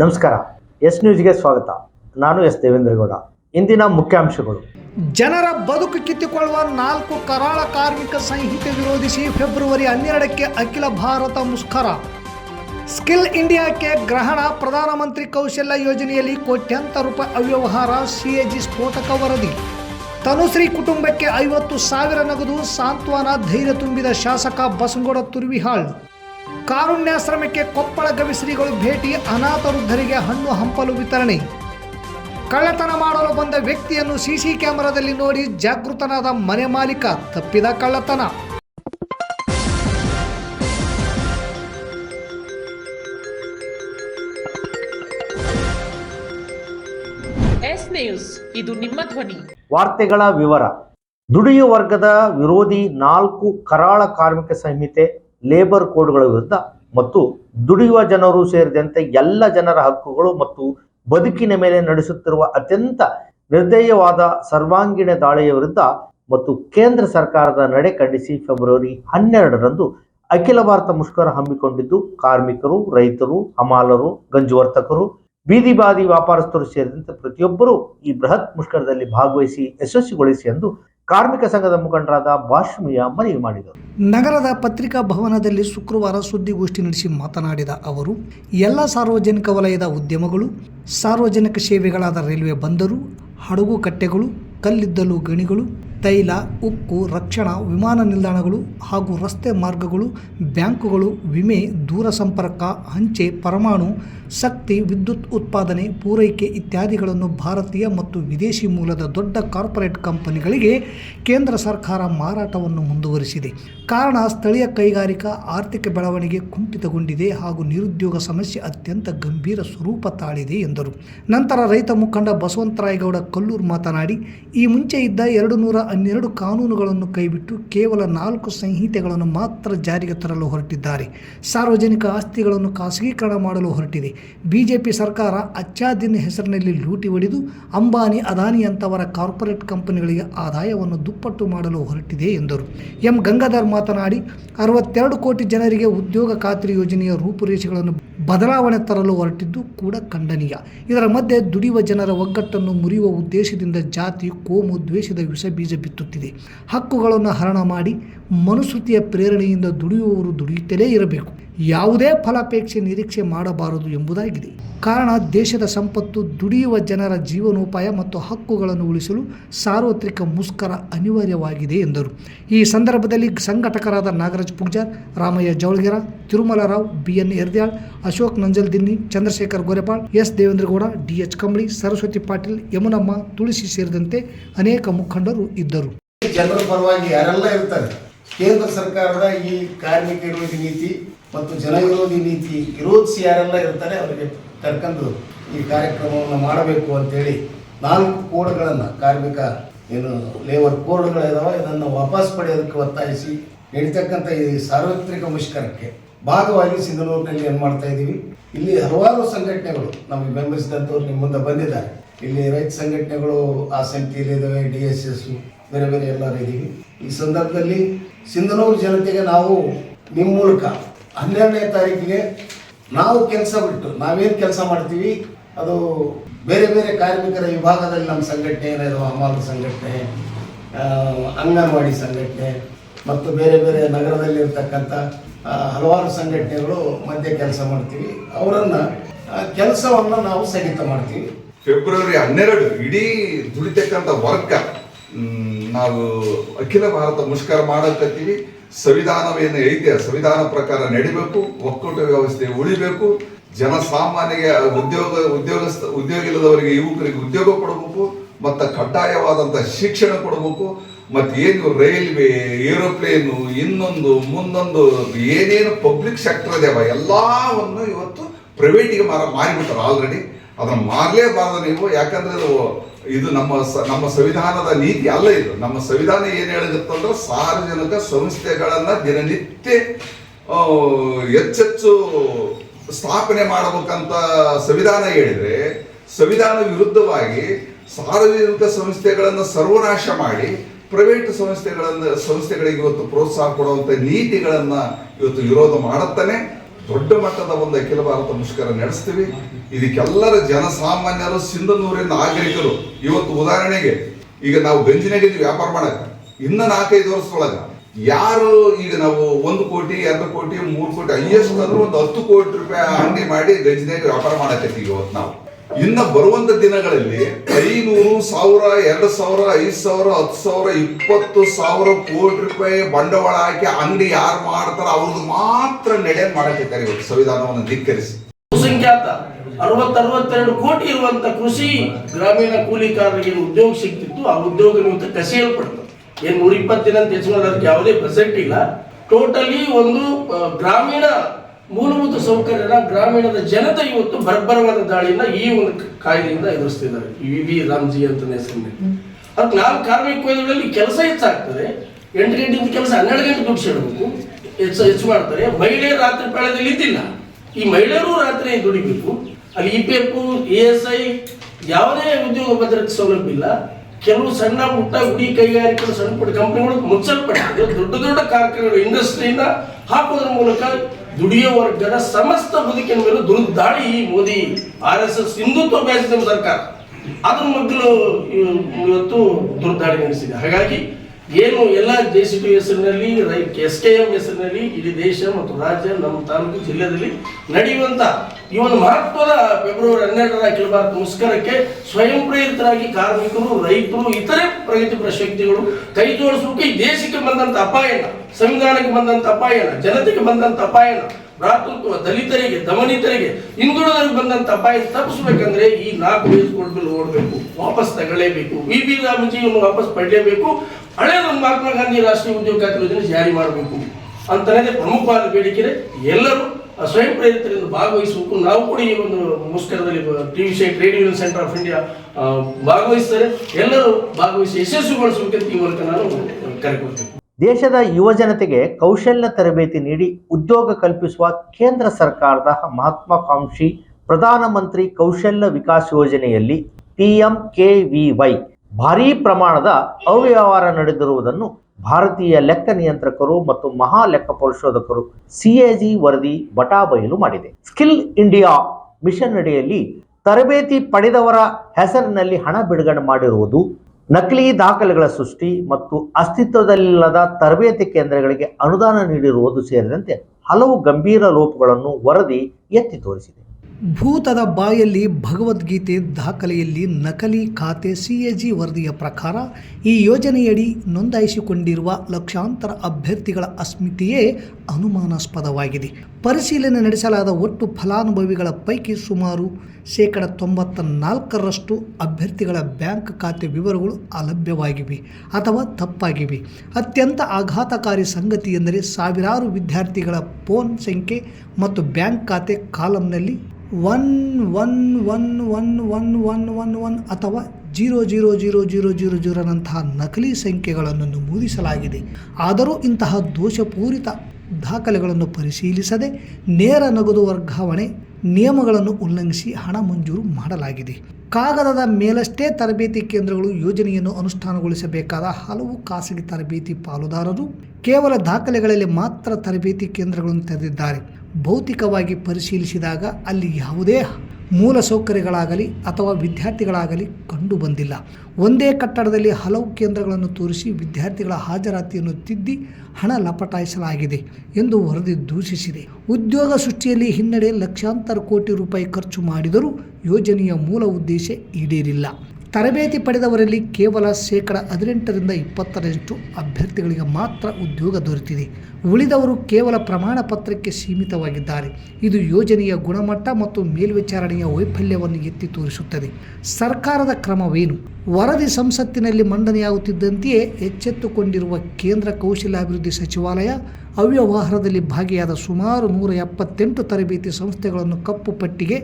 ನಮಸ್ಕಾರ. ಎಸ್ ನ್ಯೂಸ್ಗೆ ಸ್ವಾಗತ. ನಾನು ಎಸ್ ದೇವೇಂದ್ರಗೌಡ. ಇಂದಿನ ಮುಖ್ಯಾಂಶಗಳು. ಜನರ ಬದುಕು ಕಿತ್ತುಕೊಳ್ಳುವ ನಾಲ್ಕು ಕರಾಳ ಕಾರ್ಮಿಕ ಸಂಹಿತೆ ವಿರೋಧಿಸಿ ಫೆಬ್ರವರಿ ಹನ್ನೆರಡಕ್ಕೆ ಅಖಿಲ ಭಾರತ ಮುಷ್ಕರ. ಸ್ಕಿಲ್ ಇಂಡಿಯಾಕ್ಕೆ ಗ್ರಹಣ ಪ್ರಧಾನಮಂತ್ರಿ ಕೌಶಲ್ಯ ಯೋಜನೆಯಲ್ಲಿ ಕೋಟ್ಯಂತರ ರೂಪಾಯಿ ಅವ್ಯವಹಾರ ಸಿಎಜಿ ಸ್ಫೋಟಕ ವರದಿ. ತನುಶ್ರೀ ಕುಟುಂಬಕ್ಕೆ ಐವತ್ತು ಸಾವಿರ ನಗದು ಸಾಂತ್ವನ ಧೈರ್ಯ ತುಂಬಿದ ಶಾಸಕ ಬಸನಗೌಡ ತುರ್ವಿಹಾಳ್. ಕಾರುಣ್ಯಾಶ್ರಮಕ್ಕೆ ಕೊಪ್ಪಳ ಗವಿಶ್ರೀಗಳು ಭೇಟಿ ಅನಾಥ ವೃದ್ಧರಿಗೆ ಹಣ್ಣು ಹಂಪಲು ವಿತರಣೆ. ಕಳ್ಳತನ ಮಾಡಲು ಬಂದ ವ್ಯಕ್ತಿಯನ್ನು ಸಿಸಿ ಕ್ಯಾಮೆರಾದಲ್ಲಿ ನೋಡಿ ಜಾಗೃತನಾದ ಮನೆ ಮಾಲೀಕ ತಪ್ಪಿದ ಕಳ್ಳತನ. ಎಸ್ ನ್ಯೂಸ್ ಇದು ನಿಮ್ಮ ಧ್ವನಿ. ವಾರ್ತೆಗಳ ವಿವರ. ದುಡಿಯುವ ವರ್ಗದ ವಿರೋಧಿ ನಾಲ್ಕು ಕರಾಳ ಕಾರ್ಮಿಕ ಸಂಹಿತೆ ಲೇಬರ್ ಕೋಡ್ಗಳ ವಿರುದ್ಧ ಮತ್ತು ದುಡಿಯುವ ಜನರು ಸೇರಿದಂತೆ ಎಲ್ಲ ಜನರ ಹಕ್ಕುಗಳು ಮತ್ತು ಬದುಕಿನ ಮೇಲೆ ನಡೆಸುತ್ತಿರುವ ಅತ್ಯಂತ ನಿರ್ದಯವಾದ ಸರ್ವಾಂಗೀಣ ದಾಳಿಯ ವಿರುದ್ಧ ಮತ್ತು ಕೇಂದ್ರ ಸರ್ಕಾರದ ನಡೆ ಖಂಡಿಸಿ ಫೆಬ್ರವರಿ ಹನ್ನೆರಡರಂದು ಅಖಿಲ ಭಾರತ ಮುಷ್ಕರ ಹಮ್ಮಿಕೊಂಡಿದ್ದು ಕಾರ್ಮಿಕರು, ರೈತರು, ಹಮಾಲರು, ಗಂಜುವರ್ತಕರು ಬೀದಿ ಬಾದಿ ವ್ಯಾಪಾರಸ್ಥರು ಸೇರಿದಂತೆ ಪ್ರತಿಯೊಬ್ಬರೂ ಈ ಬೃಹತ್ ಮುಷ್ಕರದಲ್ಲಿ ಭಾಗವಹಿಸಿ ಯಶಸ್ವಿಗೊಳಿಸಿ ಎಂದು ಕಾರ್ಮಿಕ ಸಂಘದ ಮುಖಂಡರಾದ ಭಾಷ್ಮಿಯ ಮನವಿ ಮಾಡಿದರು. ನಗರದ ಪತ್ರಿಕಾ ಭವನದಲ್ಲಿ ಶುಕ್ರವಾರ ಸುದ್ದಿಗೋಷ್ಠಿ ನಡೆಸಿ ಮಾತನಾಡಿದ ಅವರು, ಎಲ್ಲ ಸಾರ್ವಜನಿಕ ವಲಯದ ಉದ್ಯಮಗಳು, ಸಾರ್ವಜನಿಕ ಸೇವೆಗಳಾದ ರೈಲ್ವೆ ಬಂದರು, ಹಡಗು ಕಟ್ಟೆಗಳು ಕಲ್ಲಿದ್ದಲು ಗಣಿಗಳು, ತೈಲ, ಉಕ್ಕು, ರಕ್ಷಣಾ, ವಿಮಾನ ನಿಲ್ದಾಣಗಳು ಹಾಗೂ ರಸ್ತೆ ಮಾರ್ಗಗಳು, ಬ್ಯಾಂಕುಗಳು, ವಿಮೆ, ದೂರ ಸಂಪರ್ಕ ಹಂಚೆ ಪರಮಾಣು, ಶಕ್ತಿ, ವಿದ್ಯುತ್ ಉತ್ಪಾದನೆ, ಪೂರೈಕೆ ಇತ್ಯಾದಿಗಳನ್ನು ಭಾರತೀಯ ಮತ್ತು ವಿದೇಶಿ ಮೂಲದ ದೊಡ್ಡ ಕಾರ್ಪೊರೇಟ್ ಕಂಪನಿಗಳಿಗೆ ಕೇಂದ್ರ ಸರ್ಕಾರ ಮಾರಾಟವನ್ನು ಮುಂದುವರಿಸಿದೆ. ಕಾರಣ ಸ್ಥಳೀಯ ಕೈಗಾರಿಕಾ ಆರ್ಥಿಕ ಬೆಳವಣಿಗೆ ಕುಂಠಿತಗೊಂಡಿದೆ ಹಾಗೂ ನಿರುದ್ಯೋಗ ಸಮಸ್ಯೆ ಅತ್ಯಂತ ಗಂಭೀರ ಸ್ವರೂಪ ತಾಳಿದೆ ಎಂದರು. ನಂತರ ರೈತ ಮುಖಂಡ ಬಸವಂತರಾಯಗೌಡ ಕಲ್ಲೂರು ಮಾತನಾಡಿ ಈ ಮುಂಚೆ ಇದ್ದ ಎರಡು ನೂರ ಹನ್ನೆರಡು ಕಾನೂನುಗಳನ್ನು ಕೈಬಿಟ್ಟು ಕೇವಲ ನಾಲ್ಕು ಸಂಹಿತೆಗಳನ್ನು ಮಾತ್ರ ಜಾರಿಗೆ ತರಲು ಹೊರಟಿದ್ದಾರೆ. ಸಾರ್ವಜನಿಕ ಆಸ್ತಿಗಳನ್ನು ಖಾಸಗೀಕರಣ ಮಾಡಲು ಹೊರಟಿದೆ. ಬಿಜೆಪಿ ಸರ್ಕಾರ ಅಚ್ಚಾದಿನ ಹೆಸರಿನಲ್ಲಿ ಲೂಟಿ ಹೊಡೆದು ಅಂಬಾನಿ ಅದಾನಿಯಂಥವರ ಕಾರ್ಪೊರೇಟ್ ಕಂಪನಿಗಳಿಗೆ ಆದಾಯವನ್ನು ದುಪ್ಪಟ್ಟು ಮಾಡಲು ಹೊರಟಿದೆ ಎಂದರು. ಎಂ. ಗಂಗಾಧರ್ ಮಾತನಾಡಿ, ಅರವತ್ತೆರಡು ಕೋಟಿ ಜನರಿಗೆ ಉದ್ಯೋಗ ಖಾತ್ರಿ ಯೋಜನೆಯ ರೂಪುರೇಷೆಗಳನ್ನು ಬದಲಾವಣೆ ತರಲು ಹೊರಟಿದ್ದು ಕೂಡ ಖಂಡನೀಯ. ಇದರ ಮಧ್ಯೆ ದುಡಿಯುವ ಜನರ ಒಗ್ಗಟ್ಟನ್ನು ಮುರಿಯುವ ಉದ್ದೇಶದಿಂದ ಜಾತಿ ಕೋಮು ದ್ವೇಷದ ವಿಷ ಬೀಜ ಬಿತ್ತುತ್ತಿದೆ. ಹಕ್ಕುಗಳನ್ನು ಹರಣ ಮಾಡಿ ಮನುಸ್ಮೃತಿಯ ಪ್ರೇರಣೆಯಿಂದ ದುಡಿಯುವವರು ದುಡಿಯುತ್ತಲೇ ಇರಬೇಕು. ಯಾವುದೇ ಫಲಾಪೇಕ್ಷೆ ನಿರೀಕ್ಷೆ ಮಾಡಬಾರದು ಎಂಬುದಾಗಿದೆ. ಕಾರಣ ದೇಶದ ಸಂಪತ್ತು ದುಡಿಯುವ ಜನರ ಜೀವನೋಪಾಯ ಮತ್ತು ಹಕ್ಕುಗಳನ್ನು ಉಳಿಸಲು ಸಾರ್ವತ್ರಿಕ ಮುಷ್ಕರ ಅನಿವಾರ್ಯವಾಗಿದೆ ಎಂದರು. ಈ ಸಂದರ್ಭದಲ್ಲಿ ಸಂಘಟಕರಾದ Nagaraj Poojar, Ramaiah Javalagera, Tirumalarao B N Erdyal, Ashok Nanjaldinni, Chandrashekar Gorepal, S Devendragowda, D H Kambali, Saraswati Patil, ಯಮುನಮ್ಮ, ತುಳಸಿ ಸೇರಿದಂತೆ ಅನೇಕ ಮುಖಂಡರು ಇದ್ದರು. ಜನರ ಪರವಾಗಿ ಯಾರೆಲ್ಲ ಇರ್ತಾರೆ, ಕೇಂದ್ರ ಸರ್ಕಾರದ ಈ ಕಾರ್ಮಿಕ ನೀತಿ ಮತ್ತು ಜನ ವಿರೋಧಿ ನೀತಿ ವಿರೋಧಿಸಿ ಯಾರೆಲ್ಲ ಇರ್ತಾರೆ ಅವರಿಗೆ ಕರ್ಕೊಂಡು ಈ ಕಾರ್ಯಕ್ರಮವನ್ನು ಮಾಡಬೇಕು ಅಂತೇಳಿ ನಾಲ್ಕು ಕೋಡ್ಗಳನ್ನು ಕಾರ್ಮಿಕ ಏನು ಲೇಬರ್ ಕೋಡ್ಗಳಿದಾವೆ ಇದನ್ನು ವಾಪಸ್ ಪಡೆಯೋದಕ್ಕೆ ಒತ್ತಾಯಿಸಿ ನಡೀತಕ್ಕಂಥ ಈ ಸಾರ್ವತ್ರಿಕ ಮುಷ್ಕರಕ್ಕೆ ಭಾಗವಾಗಿ ಸಿಂಧನೂರಿನಲ್ಲಿ ಏನು ಮಾಡ್ತಾ ಇದ್ದೀವಿ? ಇಲ್ಲಿ ಹಲವಾರು ಸಂಘಟನೆಗಳು ನಮಗೆ ಬೆಂಬಲಿಸಿದಂಥವ್ರು ನಿಮ್ಮ ಮುಂದೆ ಬಂದಿದ್ದಾರೆ. ಇಲ್ಲಿ ರೈತ ಸಂಘಟನೆಗಳು ಆ ಇದಾವೆ ಡಿ ಎಸ್ ಎಸ್ ಬೇರೆ ಬೇರೆ ಎಲ್ಲರೂ ಇದ್ದೀವಿ. ಈ ಸಂದರ್ಭದಲ್ಲಿ ಸಿಂಧನೂರು ಜನತೆಗೆ ನಾವು ನಿಮ್ಮ ಮೂಲಕ ಹನ್ನೆರಡನೇ ತಾರೀಕಿಗೆ ನಾವು ಕೆಲಸ ಬಿಟ್ಟು, ನಾವೇನು ಕೆಲಸ ಮಾಡ್ತೀವಿ? ಅದು ಬೇರೆ ಬೇರೆ ಕಾರ್ಮಿಕರ ವಿಭಾಗದಲ್ಲಿ ನಮ್ಮ ಸಂಘಟನೆ ಏನಾದರೂ ಹಮಾಲ ಸಂಘಟನೆ ಅಂಗನವಾಡಿ ಸಂಘಟನೆ, ಮತ್ತು ಬೇರೆ ಬೇರೆ ನಗರದಲ್ಲಿರ್ತಕ್ಕಂಥ ಹಲವಾರು ಸಂಘಟನೆಗಳು ಮಧ್ಯೆ ಕೆಲಸ ಮಾಡ್ತೀವಿ. ಅವರನ್ನು ಕೆಲಸವನ್ನು ನಾವು ಸ್ಥಗಿತ ಮಾಡ್ತೀವಿ. ಫೆಬ್ರವರಿ ಹನ್ನೆರಡು, ಇಡೀ ದುಡಿತಕ್ಕಂಥ ವರ್ಗ ನಾವು ಅಖಿಲ ಭಾರತ ಮುಷ್ಕರ ಮಾಡಕತ್ತೀವಿ. ಸಂವಿಧಾನವೇನು ಐತೆ, ಸಂವಿಧಾನ ಪ್ರಕಾರ ನಡಿಬೇಕು, ಒಕ್ಕೂಟ ವ್ಯವಸ್ಥೆ ಉಳಿಬೇಕು ಜನಸಾಮಾನ್ಯ ಉದ್ಯೋಗ, ಉದ್ಯೋಗಸ್ಥ, ಉದ್ಯೋಗ ಇಲ್ಲದವರಿಗೆ ಯುವಕರಿಗೆ ಉದ್ಯೋಗ ಕೊಡಬೇಕು, ಮತ್ತು ಕಡ್ಡಾಯವಾದಂಥ ಶಿಕ್ಷಣ ಕೊಡಬೇಕು, ಮತ್ತು ಏನು ರೈಲ್ವೆ, ಏರೋಪ್ಲೇನು, ಇನ್ನೊಂದು, ಮುಂದೊಂದು, ಏನೇನು ಪಬ್ಲಿಕ್ ಸೆಕ್ಟರ್ ಅದೇವ, ಎಲ್ಲವನ್ನು ಇವತ್ತು ಪ್ರೈವೇಟಿಗೆ ಮಾರ ಮಾರಿಬಿಟ್ಟಾರೆ ಆಲ್ರೆಡಿ. ಅದನ್ನು ಮಾರಲೇಬಾರದು ನೀವು, ಯಾಕಂದ್ರೆ ಇದು ಇದು ನಮ್ಮ ನಮ್ಮ ಸಂವಿಧಾನದ ನೀತಿ ಅಲ್ಲ ಇದು. ನಮ್ಮ ಸಂವಿಧಾನ ಏನು ಹೇಳುತ್ತಂದ್ರೆ ಸಾರ್ವಜನಿಕ ಸಂಸ್ಥೆಗಳನ್ನ ದಿನನಿತ್ಯ ಹೆಚ್ಚೆಚ್ಚು ಸ್ಥಾಪನೆ ಮಾಡಬೇಕಂತ ಸಂವಿಧಾನ ಹೇಳಿದ್ರೆ, ಸಂವಿಧಾನ ವಿರುದ್ಧವಾಗಿ ಸಾರ್ವಜನಿಕ ಸಂಸ್ಥೆಗಳನ್ನು ಸರ್ವನಾಶ ಮಾಡಿ ಪ್ರೈವೇಟ್ ಸಂಸ್ಥೆಗಳನ್ನ, ಸಂಸ್ಥೆಗಳಿಗೆ ಇವತ್ತು ಪ್ರೋತ್ಸಾಹ ಕೊಡುವಂತ ನೀತಿಗಳನ್ನ ಇವತ್ತು ವಿರೋಧ ಮಾಡುತ್ತಾನೆ. ದೊಡ್ಡ ಮಟ್ಟದ ಒಂದು ಅಖಿಲ ಭಾರತ ಮುಷ್ಕರ ನಡೆಸ್ತೀವಿ. ಇದಕ್ಕೆಲ್ಲರ ಜನಸಾಮಾನ್ಯರು, ಸಿಂಧನೂರಿನ ನಾಗರಿಕರು, ಇವತ್ತು ಉದಾಹರಣೆಗೆ, ಈಗ ನಾವು ಗಂಜಿನಾಗ ವ್ಯಾಪಾರ ಮಾಡಕ್ ಇನ್ನ ನಾಲ್ಕೈದು ವರ್ಷದೊಳಗ, ಯಾರು ಈಗ ನಾವು ಒಂದು ಕೋಟಿ, ಎರಡು ಕೋಟಿ, ಮೂರು ಕೋಟಿ ಐಎಸ್ ಒಂದು ಹತ್ತು ಕೋಟಿ ರೂಪಾಯಿ ಅಂಗಡಿ ಮಾಡಿ ಗಂಜಿನಾಗಿ ವ್ಯಾಪಾರ ಮಾಡಕತ್ತೀವಿ ಇವತ್ತು ನಾವು. ಇನ್ನ ಬರುವಂತ ದಿನಗಳಲ್ಲಿ ಐನೂರು ಸಾವಿರ, ಎರಡು ಸಾವಿರ, ಐದು ಸಾವಿರ, ಹತ್ತು ಸಾವಿರ, ಇಪ್ಪತ್ತು ಸಾವಿರ ಕೋಟಿ ರೂಪಾಯಿ ಬಂಡವಾಳ ಹಾಕಿ ಅಂಗಡಿ ಯಾರು ಮಾಡ್ತಾರ ಅವ್ರದ್ದು ಮಾತ್ರ ನಡೆ ಮಾಡಕತ್ತಾರೆ ಇವತ್ತು ಸಂವಿಧಾನವನ್ನು ಧಿಕ್ಕರಿಸಿ. ಸಂಖ್ಯಾತ ಅರವತ್ತರವತ್ತೆರಡು ಕೋಟಿ ಇರುವಂತ ಕೃಷಿ ಗ್ರಾಮೀಣ ಕೂಲಿಕಾರರಿಗೆ ಉದ್ಯೋಗ ಸಿಗ್ತಿತ್ತು. ಆ ಉದ್ಯೋಗ ನಿಮಿತ್ತ ಕಸಿಯಲ್ಪಡ್ತು. ಏನ್ ನೂರ ಇಪ್ಪತ್ತು ದಿನ ಅಂತ ಹೆಚ್ಚು ಅದಕ್ಕೆ ಯಾವುದೇ ಪ್ರೆಸೆಂಟ್ ಇಲ್ಲ. ಟೋಟಲಿ ಒಂದು ಗ್ರಾಮೀಣ ಗ್ರಾಮೀಣ ಮೂಲಭೂತ ಸೌಕರ್ಯನ ಗ್ರಾಮೀಣದ ಜನತೆ ಇವತ್ತು ಬರ್ಬರವಾದ ದಾಳಿನ ಈ ಒಂದು ಕಾಯ್ದೆಯಿಂದ ಎದುರಿಸ್ತಿದ್ದಾರೆ. ವಿ ವಿ ರಾಮ್ಜಿ ಅಂತ ಹೆಸರಿನಲ್ಲಿ ಅದಕ್ಕೆ ನಾವು ಕಾರ್ಮಿಕ ವೈದ್ಯಗಳಲ್ಲಿ ಕೆಲಸ ಹೆಚ್ಚಾಗ್ತದೆ. ಎಂಟು ಗಂಟೆಯಿಂದ ಕೆಲಸ ಹನ್ನೆರಡು ಗಂಟೆ ದುಡ್ಡು ಸೇಡಬೇಕು ಹೆಚ್ಚು ಹೆಚ್ಚು ಮಾಡ್ತಾರೆ. ಮಹಿಳೆಯರು ರಾತ್ರಿ ಪಾಳ್ಯದಲ್ಲಿ ಇದ್ದಿಲ್ಲ ಈ ಮಹಿಳೆಯರು ರಾತ್ರಿ ದುಡಿಬೇಕು. ಅಲ್ಲಿ E P F E S I ಯಾವುದೇ ಉದ್ಯೋಗ ಭದ್ರತೆ ಸೌಲಭ್ಯ ಇಲ್ಲ. ಕೆಲವು ಸಣ್ಣ ಪುಟ್ಟ ಗುಡಿ ಕೈಗಾರಿಕೆಗಳು ಸಣ್ಣ ಪುಟ್ಟ ಕಂಪನಿಗಳು ಮುಚ್ಚಲ್ಪಟ್ಟಿದೆ. ದೊಡ್ಡ ದೊಡ್ಡ ಕಾರ್ಖಾನೆಗಳು ಇಂಡಸ್ಟ್ರಿಯಿಂದ ಹಾಕೋದ್ರ ಮೂಲಕ ದುಡಿಯೋ ವರ್ಗದ ಸಮಸ್ತ ಬದುಕಿನ ಮೇಲೆ ದುರ್ದಾಳಿ Modi, R S S Hindutva ಬಯಸಿದ ಸರ್ಕಾರ. ಅದ್ರ ಮಗ್ಗಲು ಇವತ್ತು ದುರ್ದಾಳಿ ನಡೆಸಿದೆ. ಹಾಗಾಗಿ ಏನು ಎಲ್ಲ ಜೆ ಸಿ ಟಿ ಹೆಸರಿನಲ್ಲಿ ಎಸ್ ಕೆ ಎಂ ಹೆಸರಿನಲ್ಲಿ ಇಡೀ ದೇಶ ಮತ್ತು ರಾಜ್ಯ ನಮ್ಮ ತಾಲೂಕು ಜಿಲ್ಲೆಯಲ್ಲಿ ನಡೆಯುವಂತ ಈ ಒಂದು ಮಹತ್ವದ ಫೆಬ್ರವರಿ ಹನ್ನೆರಡರ ಅಖಿಲ ಭಾರತ ಮುಷ್ಕರಕ್ಕೆ ಸ್ವಯಂ ಪ್ರೇರಿತರಾಗಿ ಕಾರ್ಮಿಕರು, ರೈತರು, ಇತರೆ ಪ್ರಗತಿಪರ ಶಕ್ತಿಗಳು ಕೈ ಜೋಡಿಸೋಕೆ ಈ ದೇಶಕ್ಕೆ ಬಂದಂತ ಅಪಾಯನ, ಸಂವಿಧಾನಕ್ಕೆ ಬಂದಂತ ಅಪಾಯನ, ಜನತೆಗೆ ಬಂದಂತ ಅಪಾಯನ ಭ್ರಾತೃತ್ವ ದಲಿತರಿಗೆ, ದಮನಿತರಿಗೆ ಹಿಂದುಳಿದರಿಗೆ ಬಂದಂತ ಅಪಾಯ ತಪ್ಪಿಸ್ಬೇಕಂದ್ರೆ ಈ ನಾಲ್ಕು ವಯಸ್ಸುಗಳು ಓಡಬೇಕು ವಾಪಸ್ ತಗೊಳ್ಳೇಬೇಕು. ವಿ ಬಿ ರಾಮಜಿಯನ್ನು ವಾಪಸ್ ಪಡೆಯಲೇಬೇಕು. ನಮ್ಮ ಮಹಾತ್ಮ ಗಾಂಧಿ ರಾಷ್ಟ್ರೀಯ ಉದ್ಯೋಗ ಖಾತ್ರಿ ಯೋಜನೆ ಜಾರಿ ಮಾಡಬೇಕು ಅಂತನೇ ಪ್ರಮುಖವಾದ ಬೇಡಿಕೆ ಎಲ್ಲರೂ ಸ್ವಯಂ ಪ್ರೇರಿತರಿಂದ ಭಾಗವಹಿಸಬೇಕು ನಾವು ಕೂಡ ಈ ಒಂದು ಮುಷ್ಕರದಲ್ಲಿ T V site radio centre of India ಭಾಗವಹಿಸ್ತಾರೆ. ಎಲ್ಲರೂ ಭಾಗವಹಿಸಿ ಯಶಸ್ವಿಗೊಳಿಸಬೇಕಂತ ಈ ಮೂಲಕ ನಾನು ಕರೆ ಕೊಡ್ತೇನೆ. ದೇಶದ ಯುವಜನತೆಗೆ ಕೌಶಲ್ಯ ತರಬೇತಿ ನೀಡಿ ಉದ್ಯೋಗ ಕಲ್ಪಿಸುವ ಕೇಂದ್ರ ಸರ್ಕಾರದ ಮಹತ್ವಾಕಾಂಕ್ಷಿ ಪ್ರಧಾನಮಂತ್ರಿ ಕೌಶಲ್ಯ ವಿಕಾಸ್ ಯೋಜನೆಯಲ್ಲಿ ಪಿಎಂಕೆವಿವೈ ಭಾರೀ ಪ್ರಮಾಣದ ಅವ್ಯವಹಾರ ನಡೆದಿರುವುದನ್ನು ಭಾರತೀಯ ಲೆಕ್ಕ ನಿಯಂತ್ರಕರು ಮತ್ತು ಮಹಾ ಲೆಕ್ಕ ಪರಿಶೋಧಕರು ಸಿಎಜಿ ವರದಿ ಬಟಾಬಯಲು ಮಾಡಿದೆ. ಸ್ಕಿಲ್ ಇಂಡಿಯಾ ಮಿಷನ್ ಅಡಿಯಲ್ಲಿ ತರಬೇತಿ ಪಡೆದವರ ಹೆಸರಿನಲ್ಲಿ ಹಣ ಬಿಡುಗಡೆ ಮಾಡಿರುವುದು ನಕಲಿ ದಾಖಲೆಗಳ ಸೃಷ್ಟಿ ಮತ್ತು ಅಸ್ತಿತ್ವದಲ್ಲಿಲ್ಲದ ತರಬೇತಿ ಕೇಂದ್ರಗಳಿಗೆ ಅನುದಾನ ನೀಡಿರುವುದು ಸೇರಿದಂತೆ ಹಲವು ಗಂಭೀರ ಲೋಪಗಳನ್ನು ವರದಿ ಎತ್ತಿ ತೋರಿಸಿದೆ. ಭೂತದ ಬಾಯಲ್ಲಿ ಭಗವದ್ಗೀತೆ ದಾಖಲೆಯಲ್ಲಿ ನಕಲಿ ಖಾತೆ ಸಿಎಜಿ ವರದಿಯ ಪ್ರಕಾರ ಈ ಯೋಜನೆಯಡಿ ನೋಂದಾಯಿಸಿಕೊಂಡಿರುವ ಲಕ್ಷಾಂತರ ಅಭ್ಯರ್ಥಿಗಳ ಅಸ್ಮಿತೆಯೇ ಅನುಮಾನಾಸ್ಪದವಾಗಿದೆ. ಪರಿಶೀಲನೆ ನಡೆಸಲಾದ ಒಟ್ಟು ಫಲಾನುಭವಿಗಳ ಪೈಕಿ ಸುಮಾರು ಶೇಕಡ ತೊಂಬತ್ತ ನಾಲ್ಕರಷ್ಟು ಅಭ್ಯರ್ಥಿಗಳ ಬ್ಯಾಂಕ್ ಖಾತೆ ವಿವರಗಳು ಅಲಭ್ಯವಾಗಿವೆ ಅಥವಾ ತಪ್ಪಾಗಿವೆ. ಅತ್ಯಂತ ಆಘಾತಕಾರಿ ಸಂಗತಿ ಎಂದರೆ ಸಾವಿರಾರು ವಿದ್ಯಾರ್ಥಿಗಳ ಫೋನ್ ಸಂಖ್ಯೆ ಮತ್ತು ಬ್ಯಾಂಕ್ ಖಾತೆ ಕಾಲಂನಲ್ಲಿ one one one one one one one one ಅಥವಾ zero zero zero zero zero ಜೀರೋನಂತಹ ನಕಲಿ ಸಂಖ್ಯೆಗಳನ್ನು ನಮೂದಿಸಲಾಗಿದೆ ಆದರೂ ಇಂತಹ ದೋಷಪೂರಿತ ದಾಖಲೆಗಳನ್ನು ಪರಿಶೀಲಿಸದೆ ನೇರ ನಗದು ವರ್ಗಾವಣೆ ನಿಯಮಗಳನ್ನು ಉಲ್ಲಂಘಿಸಿ ಹಣ ಮಂಜೂರು ಮಾಡಲಾಗಿದೆ. ಕಾಗದದ ಮೇಲಷ್ಟೇ ತರಬೇತಿ ಕೇಂದ್ರಗಳು ಯೋಜನೆಯನ್ನು ಅನುಷ್ಠಾನಗೊಳಿಸಬೇಕಾದ ಹಲವು ಖಾಸಗಿ ತರಬೇತಿ ಪಾಲುದಾರರು ಕೇವಲ ದಾಖಲೆಗಳಲ್ಲಿ ಮಾತ್ರ ತರಬೇತಿ ಕೇಂದ್ರಗಳನ್ನು ತೆರೆದಿದ್ದಾರೆ. ಭೌತಿಕವಾಗಿ ಪರಿಶೀಲಿಸಿದಾಗ ಅಲ್ಲಿ ಯಾವುದೇ ಮೂಲ ಸೌಕರ್ಯಗಳಾಗಲಿ ಅಥವಾ ವಿದ್ಯಾರ್ಥಿಗಳಾಗಲಿ ಕಂಡು ಬಂದಿಲ್ಲ. ಒಂದೇ ಕಟ್ಟಡದಲ್ಲಿ ಹಲವು ಕೇಂದ್ರಗಳನ್ನು ತೋರಿಸಿ ವಿದ್ಯಾರ್ಥಿಗಳ ಹಾಜರಾತಿಯನ್ನು ತಿದ್ದಿ ಹಣ ಲಪಟಾಯಿಸಲಾಗಿದೆ ಎಂದು ವರದಿ ದೂಷಿಸಿದೆ. ಉದ್ಯೋಗ ಸೃಷ್ಟಿಯಲ್ಲಿ ಹಿನ್ನಡೆ ಲಕ್ಷಾಂತರ ಕೋಟಿ ರೂಪಾಯಿ ಖರ್ಚು ಮಾಡಿದರೂ ಯೋಜನೆಯ ಮೂಲ ಉದ್ದೇಶ ಈಡೇರಿಲ್ಲ. ತರಬೇತಿ ಪಡೆದವರಲ್ಲಿ ಕೇವಲ ಶೇಕಡ ಹದಿನೆಂಟರಿಂದ ಇಪ್ಪತ್ತರಷ್ಟು ಅಭ್ಯರ್ಥಿಗಳಿಗೆ ಮಾತ್ರ ಉದ್ಯೋಗ ದೊರೆತಿದೆ. ಉಳಿದವರು ಕೇವಲ ಪ್ರಮಾಣ ಪತ್ರಕ್ಕೆ ಸೀಮಿತವಾಗಿದ್ದಾರೆ. ಇದು ಯೋಜನೆಯ ಗುಣಮಟ್ಟ ಮತ್ತು ಮೇಲ್ವಿಚಾರಣೆಯ ವೈಫಲ್ಯವನ್ನು ಎತ್ತಿ ತೋರಿಸುತ್ತದೆ. ಸರ್ಕಾರದ ಕ್ರಮವೇನು? ವರದಿ ಸಂಸತ್ತಿನಲ್ಲಿ ಮಂಡನೆಯಾಗುತ್ತಿದ್ದಂತೆಯೇ ಎಚ್ಚೆತ್ತುಕೊಂಡಿರುವ ಕೇಂದ್ರ ಕೌಶಲ್ಯಾಭಿವೃದ್ಧಿ ಸಚಿವಾಲಯ ಅವ್ಯವಹಾರದಲ್ಲಿ ಭಾಗಿಯಾದ ಸುಮಾರು ನೂರ ಎಪ್ಪತ್ತೆಂಟು ತರಬೇತಿ ಸಂಸ್ಥೆಗಳನ್ನು ಕಪ್ಪು ಪಟ್ಟಿಗೆ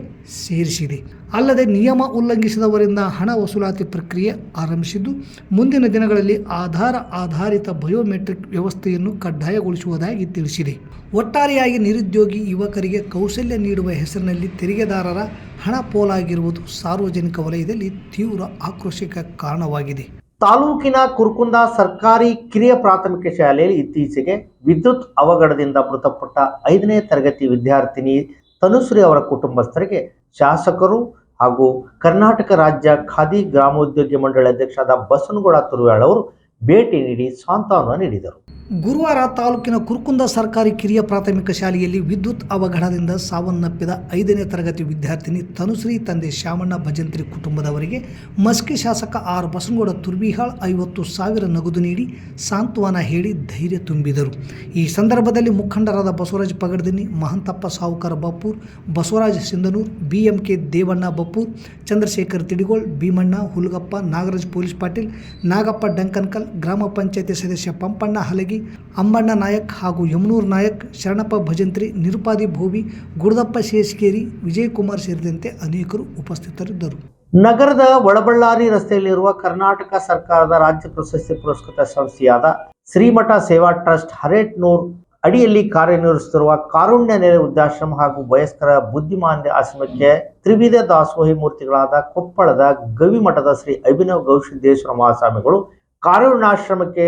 ಸೇರಿಸಿದೆ. ಅಲ್ಲದೆ ನಿಯಮ ಉಲ್ಲಂಘಿಸಿದವರಿಂದ ಹಣ ವಸೂಲಾತಿ ಪ್ರಕ್ರಿಯೆ ಆರಂಭಿಸಿದ್ದು, ಮುಂದಿನ ದಿನಗಳಲ್ಲಿ ಆಧಾರ ಆಧಾರಿತ ಬಯೋಮೆಟ್ರಿಕ್ ವ್ಯವಸ್ಥೆಯನ್ನು ಕಡ್ಡಾಯಗೊಳಿಸುವುದಾಗಿ ತಿಳಿಸಿದೆ. ಒಟ್ಟಾರೆಯಾಗಿ ನಿರುದ್ಯೋಗಿ ಯುವಕರಿಗೆ ಕೌಶಲ್ಯ ನೀಡುವ ಹೆಸರಿನಲ್ಲಿ ತೆರಿಗೆದಾರರ ಹಣ ಪೋಲಾಗಿರುವುದು ಸಾರ್ವಜನಿಕ ವಲಯದಲ್ಲಿ ತೀವ್ರ ಆಕ್ರೋಶಕ್ಕೆ ಕಾರಣವಾಗಿದೆ. ತಾಲೂಕಿನ ಕುರ್ಕುಂದ ಸರ್ಕಾರಿ ಕಿರಿಯ ಪ್ರಾಥಮಿಕ ಶಾಲೆಯಲ್ಲಿ ಇತ್ತೀಚೆಗೆ ವಿದ್ಯುತ್ ಅವಘಡದಿಂದ ಮೃತಪಟ್ಟ ಐದನೇ ತರಗತಿ ವಿದ್ಯಾರ್ಥಿನಿ ತನುಶ್ರೀ ಅವರ ಕುಟುಂಬಸ್ಥರಿಗೆ ಶಾಸಕರು ಹಾಗೂ ಕರ್ನಾಟಕ ರಾಜ್ಯ ಖಾದಿ ಗ್ರಾಮೋದ್ಯೋಗಿ ಮಂಡಳಿ ಅಧ್ಯಕ್ಷರಾದ ಬಸನಗೌಡ ತುರುವಾಳ್ ಅವರು ಭೇಟಿ ನೀಡಿ ಸಾಂತ್ವನ ನೀಡಿದರು. ಗುರುವಾರ ತಾಲೂಕಿನ ಕುರ್ಕುಂದ ಸರ್ಕಾರಿ ಕಿರಿಯ ಪ್ರಾಥಮಿಕ ಶಾಲೆಯಲ್ಲಿ ವಿದ್ಯುತ್ ಅವಘಡದಿಂದ ಸಾವನ್ನಪ್ಪಿದ ಐದನೇ ತರಗತಿ ವಿದ್ಯಾರ್ಥಿನಿ ತನುಶ್ರೀ ತಂದೆ ಶ್ಯಾಮಣ್ಣ ಭಜಂತ್ರಿ ಕುಟುಂಬದವರಿಗೆ ಮಸ್ಕಿ ಶಾಸಕ ಆರ್ ಬಸನಗೌಡ ತುರ್ಬಿಹಾಳ್ ಐವತ್ತು ಸಾವಿರ ನಗದು ನೀಡಿ ಸಾಂತ್ವನ ಹೇಳಿ ಧೈರ್ಯ ತುಂಬಿದರು. ಈ ಸಂದರ್ಭದಲ್ಲಿ ಮುಖಂಡರಾದ Basavaraj Pagaddini Mahantappa Savukara Bappur Basavaraj Sindhanur B M K Devanna Bappur Chandrashekar Tidigol, Bheemanna Hulgappa, Nagaraj police Patil, Nagappa Dankankal, ಗ್ರಾಮ ಪಂಚಾಯತಿ ಸದಸ್ಯ ಪಂಪಣ್ಣ ಹಲಗಿ ಅಂಬಣ್ಣ ನಾಯಕ್ ಹಾಗೂ ಯಮನೂರ್ ನಾಯಕ್, ಶರಣಪ್ಪ ಭಜಂತ್ರಿ, ನಿರುಪಾದಿ ಭೋವಿ, ಗುರುದಪ್ಪ ಶೇಷಕೇರಿ ವಿಜಯಕುಮಾರ್ ಸೇರಿದಂತೆ ಅನೇಕರು ಉಪಸ್ಥಿತರಿದ್ದರು. ನಗರದ ಒಳಬಳ್ಳಾರಿ ರಸ್ತೆಯಲ್ಲಿರುವ ಕರ್ನಾಟಕ ಸರ್ಕಾರದ ರಾಜ್ಯ ಪ್ರಶಸ್ತಿ ಪುರಸ್ಕೃತ ಸಂಸ್ಥೆಯಾದ ಶ್ರೀಮಠ ಸೇವಾ ಟ್ರಸ್ಟ್ ಹರೇಟ್ನೂರ್ ಅಡಿಯಲ್ಲಿ ಕಾರ್ಯನಿರ್ವಹಿಸುತ್ತಿರುವ ಕಾರುಣ್ಯ ನೆರೆ ವೃದ್ಧಾಶ್ರಮ ಹಾಗೂ ವಯಸ್ಕರ ಬುದ್ಧಿಮಾಂದ್ಯ ಆಶ್ರಮಕ್ಕೆ ತ್ರಿವಿಧ ದಾಸೋಹಿ ಮೂರ್ತಿಗಳಾದ ಕೊಪ್ಪಳದ ಗವಿಮಠದ ಶ್ರೀ ಅಭಿನವ್ ಗೌಶಿದ್ದೇಶ್ವರ ಮಹಾಸ್ವಾಮಿಗಳು ಕಾರುಣ್ಯಾಶ್ರಮಕ್ಕೆ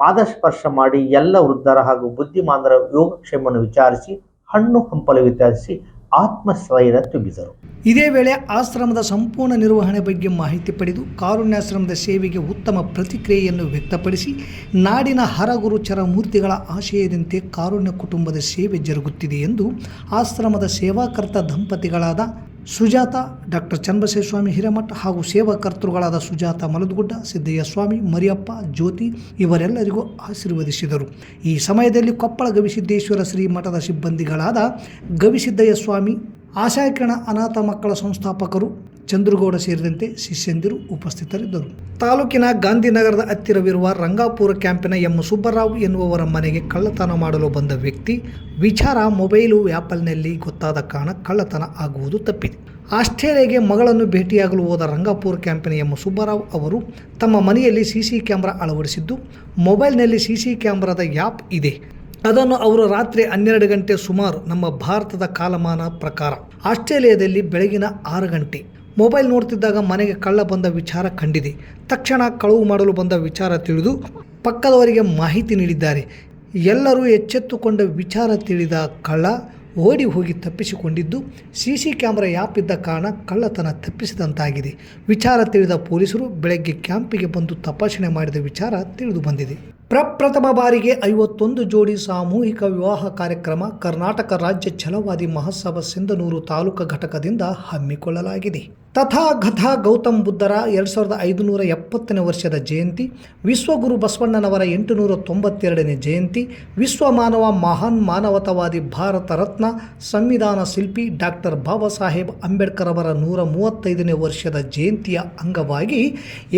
ಪಾದಸ್ಪರ್ಶ ಮಾಡಿ ಎಲ್ಲ ವೃದ್ಧರ ಹಾಗೂ ಬುದ್ಧಿಮಾಂದರ ಯೋಗಕ್ಷೇಮವನ್ನು ವಿಚಾರಿಸಿ, ಹಣ್ಣು ಹಂಪಲು ವಿತರಿಸಿ ಆತ್ಮಸ್ಥೈರ್ಯ ತುಂಬಿದರು. ಇದೇ ವೇಳೆ ಆಶ್ರಮದ ಸಂಪೂರ್ಣ ನಿರ್ವಹಣೆ ಬಗ್ಗೆ ಮಾಹಿತಿ ಪಡೆದು ಕಾರುಣ್ಯಾಶ್ರಮದ ಸೇವೆಗೆ ಉತ್ತಮ ಪ್ರತಿಕ್ರಿಯೆಯನ್ನು ವ್ಯಕ್ತಪಡಿಸಿ, ನಾಡಿನ ಹರಗುರು ಮೂರ್ತಿಗಳ ಆಶಯದಂತೆ ಕಾರುಣ್ಯ ಕುಟುಂಬದ ಸೇವೆ ಜರುಗುತ್ತಿದೆ ಎಂದು ಆಶ್ರಮದ ಸೇವಾಕರ್ತ ದಂಪತಿಗಳಾದ ಸುಜಾತ ಡಾಕ್ಟರ್ ಚನ್ನಬಸವೇಸ್ವಾಮಿ ಹಿರೇಮಠ ಹಾಗೂ ಸೇವಾಕರ್ತೃಗಳಾದ ಸುಜಾತ ಮಲದಗುಡ್ಡ ಸಿದ್ದಯ್ಯ ಸ್ವಾಮಿ ಮರಿಯಪ್ಪ, ಜ್ಯೋತಿ ಇವರೆಲ್ಲರಿಗೂ ಆಶೀರ್ವದಿಸಿದರು. ಈ ಸಮಯದಲ್ಲಿ ಕೊಪ್ಪಳ ಗವಿಸಿದ್ದೇಶ್ವರ ಶ್ರೀ ಮಠದ ಸಿಬ್ಬಂದಿಗಳಾದ ಗವಿಸಿದ್ದಯ್ಯ ಸ್ವಾಮಿ ಆಶಾಕಿರಣ ಅನಾಥ ಮಕ್ಕಳ ಸಂಸ್ಥಾಪಕರು ಚಂದ್ರಗೌಡ ಸೇರಿದಂತೆ ಶಿಷ್ಯಂದಿರು ಉಪಸ್ಥಿತರಿದ್ದರು. ತಾಲೂಕಿನ ಗಾಂಧಿನಗರದ ಹತ್ತಿರವಿರುವ ರಂಗಾಪುರ ಕ್ಯಾಂಪಿನ ಎಂ ಸುಬ್ಬರಾವ್ ಎನ್ನುವವರ ಮನೆಗೆ ಕಳ್ಳತನ ಮಾಡಲು ಬಂದ ವ್ಯಕ್ತಿ ವಿಚಾರ ಮೊಬೈಲು ವ್ಯಾಪಲ್ನಲ್ಲಿ ಗೊತ್ತಾದ ಕಾರಣ ಕಳ್ಳತನ ಆಗುವುದು ತಪ್ಪಿದೆ. ಆಸ್ಟ್ರೇಲಿಯಾಗೆ ಮಗಳನ್ನು ಭೇಟಿಯಾಗಲು ಹೋದ ರಂಗಾಪುರ ಕ್ಯಾಂಪಿನ ಎಂ ಸುಬ್ಬರಾವ್ ಅವರು ತಮ್ಮ ಮನೆಯಲ್ಲಿ ಸಿಸಿ ಕ್ಯಾಮೆರಾ ಅಳವಡಿಸಿದ್ದು, ಮೊಬೈಲ್ನಲ್ಲಿ ಸಿಸಿ ಕ್ಯಾಮೆರಾದ ಆ್ಯಪ್ ಇದೆ. ಅದನ್ನು ಅವರು ರಾತ್ರಿ ಹನ್ನೆರಡು ಗಂಟೆ ಸುಮಾರು ನಮ್ಮ ಭಾರತದ ಕಾಲಮಾನ ಪ್ರಕಾರ ಆಸ್ಟ್ರೇಲಿಯಾದಲ್ಲಿ ಬೆಳಗಿನ ಆರು ಗಂಟೆ ಮೊಬೈಲ್ ನೋಡ್ತಿದ್ದಾಗ ಮನೆಗೆ ಕಳ್ಳ ಬಂದ ವಿಚಾರ ಕಂಡಿದೆ. ತಕ್ಷಣ ಕಳುವು ಮಾಡಲು ಬಂದ ವಿಚಾರ ತಿಳಿದು ಪಕ್ಕದವರಿಗೆ ಮಾಹಿತಿ ನೀಡಿದ್ದಾರೆ. ಎಲ್ಲರೂ ಎಚ್ಚೆತ್ತುಕೊಂಡ ವಿಚಾರ ತಿಳಿದ ಕಳ್ಳ ಓಡಿ ಹೋಗಿ ತಪ್ಪಿಸಿಕೊಂಡಿದ್ದು ಸಿ ಸಿ ಕ್ಯಾಮ್ರಾ ಆ್ಯಪ್ ಇದ್ದ ಕಾರಣ ಕಳ್ಳತನ ತಪ್ಪಿಸಿದಂತಾಗಿದೆ. ವಿಚಾರ ತಿಳಿದ ಪೊಲೀಸರು ಬೆಳಗ್ಗೆ ಕ್ಯಾಂಪಿಗೆ ಬಂದು ತಪಾಸಣೆ ಮಾಡಿದ ವಿಚಾರ ತಿಳಿದು ಬಂದಿದೆ. ಪ್ರಪ್ರಥಮ ಬಾರಿಗೆ ಐವತ್ತೊಂದು ಜೋಡಿ ಸಾಮೂಹಿಕ ವಿವಾಹ ಕಾರ್ಯಕ್ರಮ ಕರ್ನಾಟಕ ರಾಜ್ಯ ಛಲವಾದಿ ಮಹೋತ್ಸವ ಸಿಂಧನೂರು ತಾಲೂಕು ಘಟಕದಿಂದ ಹಮ್ಮಿಕೊಳ್ಳಲಾಗಿದೆ. ತಥಾಗತ ಗೌತಮ್ ಬುದ್ಧರ ಎರಡು ಸಾವಿರದ ಐದುನೂರ ಎಪ್ಪತ್ತನೇ ವರ್ಷದ ಜಯಂತಿ, ವಿಶ್ವಗುರು ಬಸವಣ್ಣನವರ ಎಂಟುನೂರ ತೊಂಬತ್ತೆರಡನೇ ಜಯಂತಿ, ವಿಶ್ವ ಮಾನವ ಮಹಾನ್ ಮಾನವತಾವಾದಿ ಭಾರತ ರತ್ನ ಸಂವಿಧಾನ ಶಿಲ್ಪಿ ಡಾಕ್ಟರ್ ಬಾಬಾ ಸಾಹೇಬ್ ಅಂಬೇಡ್ಕರ್ ಅವರ ನೂರ ಮೂವತ್ತೈದನೇ ವರ್ಷದ ಜಯಂತಿಯ ಅಂಗವಾಗಿ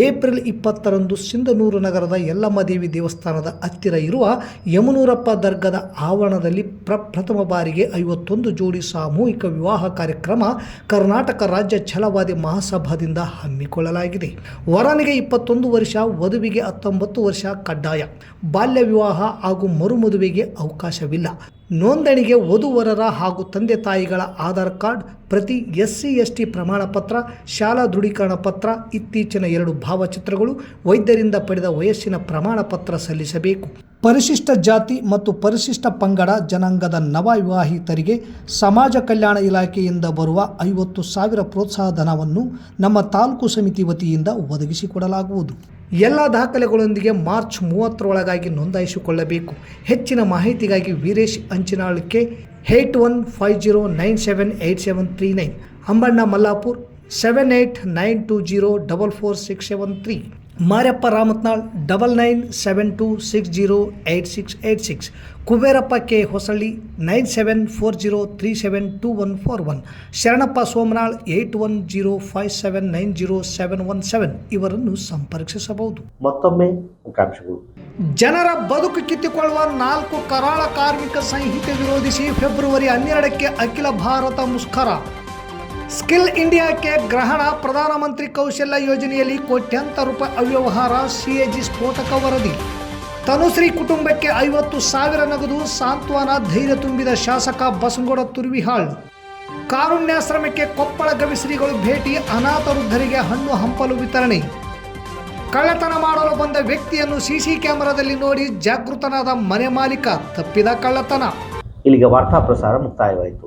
ಏಪ್ರಿಲ್ ಇಪ್ಪತ್ತರಂದು ಸಿಂಧನೂರು ನಗರದ ಯಲ್ಲಮ್ಮದೇವಿ ದೇವಸ್ಥಾನದ ಹತ್ತಿರ ಇರುವ ಯಮನೂರಪ್ಪ ದರ್ಗದ ಆವರಣದಲ್ಲಿ ಪ್ರಪ್ರಥಮ ಬಾರಿಗೆ ಐವತ್ತೊಂದು ಜೋಡಿ ಸಾಮೂಹಿಕ ವಿವಾಹ ಕಾರ್ಯಕ್ರಮ ಕರ್ನಾಟಕ ರಾಜ್ಯ ಛಲವಾದಿ ಮಹಾಸಭಾದಿಂದ ಹಮ್ಮಿಕೊಳ್ಳಲಾಗಿದೆ. ವರನಿಗೆ ಇಪ್ಪತ್ತೊಂದು ವರ್ಷ, ವಧುವಿಗೆ ಹತ್ತೊಂಬತ್ತು ವರ್ಷ ಕಡ್ಡಾಯ. ಬಾಲ್ಯ ವಿವಾಹ ಹಾಗೂ ಮರುಮದುವೆಗೆ ಅವಕಾಶವಿಲ್ಲ. ನೋಂದಣಿಗೆ ವಧುವರರ ಹಾಗೂ ತಂದೆ ತಾಯಿಗಳ ಆಧಾರ್ ಕಾರ್ಡ್ ಪ್ರತಿ ಎಸ್ ಸಿ ಎಸ್ ಟಿ ಪ್ರಮಾಣ ಪತ್ರ, ಶಾಲಾ ದೃಢೀಕರಣ ಪತ್ರ, ಇತ್ತೀಚಿನ ಎರಡು ಭಾವಚಿತ್ರಗಳು ವೈದ್ಯರಿಂದ ಪಡೆದ ವಯಸ್ಸಿನ ಪ್ರಮಾಣ ಪತ್ರ ಸಲ್ಲಿಸಬೇಕು. ಪರಿಶಿಷ್ಟ ಜಾತಿ ಮತ್ತು ಪರಿಶಿಷ್ಟ ಪಂಗಡ ಜನಾಂಗದ ನವ ವಿವಾಹಿತರಿಗೆ ಸಮಾಜ ಕಲ್ಯಾಣ ಇಲಾಖೆಯಿಂದ ಬರುವ ಐವತ್ತು ಸಾವಿರ ಪ್ರೋತ್ಸಾಹ ಧನವನ್ನು ನಮ್ಮ ತಾಲೂಕು ಸಮಿತಿ ವತಿಯಿಂದ ಒದಗಿಸಿಕೊಡಲಾಗುವುದು. ಎಲ್ಲ ದಾಖಲೆಗಳೊಂದಿಗೆ ಮಾರ್ಚ್ ಮೂವತ್ತರೊಳಗಾಗಿ ನೋಂದಾಯಿಸಿಕೊಳ್ಳಬೇಕು. ಹೆಚ್ಚಿನ ಮಾಹಿತಿಗಾಗಿ Veeresh ಅಂಚಿನಾಳಕ್ಕೆ eight one five zero nine seven eight seven three nine. Ambanna Mallapur seven eight nine two zero double four six seven three. Maryappa Ramatnal double nine seven two six zero eight six eight six. Kuberappa K Hosalli nine seven four zero three seven two one four one. Sharanappa Somanal eight one zero five seven nine zero seven one seven. ಇವರನ್ನು ಸಂಪರ್ಕಿಸಬಹುದು. ಮತ್ತೊಮ್ಮೆ ಮುಖ್ಯಾಂಶಗಳು ಜನರ ಬದುಕು ಕಿತ್ತುಕೊಳ್ಳುವ ನಾಲ್ಕು ಕರಾಳ ಕಾರ್ಮಿಕ ಸಂಹಿತೆ ವಿರೋಧಿಸಿ ಫೆಬ್ರವರಿ ಹನ್ನೆರಡಕ್ಕೆ ಅಖಿಲ ಭಾರತ ಮುಷ್ಕರ. ಸ್ಕಿಲ್ ಇಂಡಿಯಾಕ್ಕೆ ಗ್ರಹಣ ಪ್ರಧಾನಮಂತ್ರಿ ಕೌಶಲ್ಯ ಯೋಜನೆಯಲ್ಲಿ ಕೋಟ್ಯಂತರ ರೂಪಾಯಿ ಅವ್ಯವಹಾರ ಸಿಎಜಿ ಸ್ಫೋಟಕ ವರದಿ. ತನುಶ್ರೀ ಕುಟುಂಬಕ್ಕೆ ಐವತ್ತು ಸಾವಿರ ನಗದು ಸಾಂತ್ವನ ಧೈರ್ಯ ತುಂಬಿದ ಶಾಸಕ ಬಸನಗೌಡ ತುರ್ವಿಹಾಳ್. ಕಾರುಣ್ಯಾಶ್ರಮಕ್ಕೆ ಕೊಪ್ಪಳ ಗವಿಶ್ರೀಗಳು ಭೇಟಿ ಅನಾಥ ವೃದ್ಧರಿಗೆ ಹಣ್ಣು ಹಂಪಲು ವಿತರಣೆ. ಕಳ್ಳತನ ಮಾಡಲು ಬಂದ ವ್ಯಕ್ತಿಯನ್ನು ಸಿಸಿ ಕ್ಯಾಮೆರಾದಲ್ಲಿ ನೋಡಿ ಜಾಗೃತನಾದ ಮನೆ ಮಾಲೀಕ ತಪ್ಪಿದ ಕಳ್ಳತನ. ಇಲ್ಲಿಗೆ ವಾರ್ತಾ ಪ್ರಸಾರ ಮುಕ್ತಾಯವಾಯಿತು.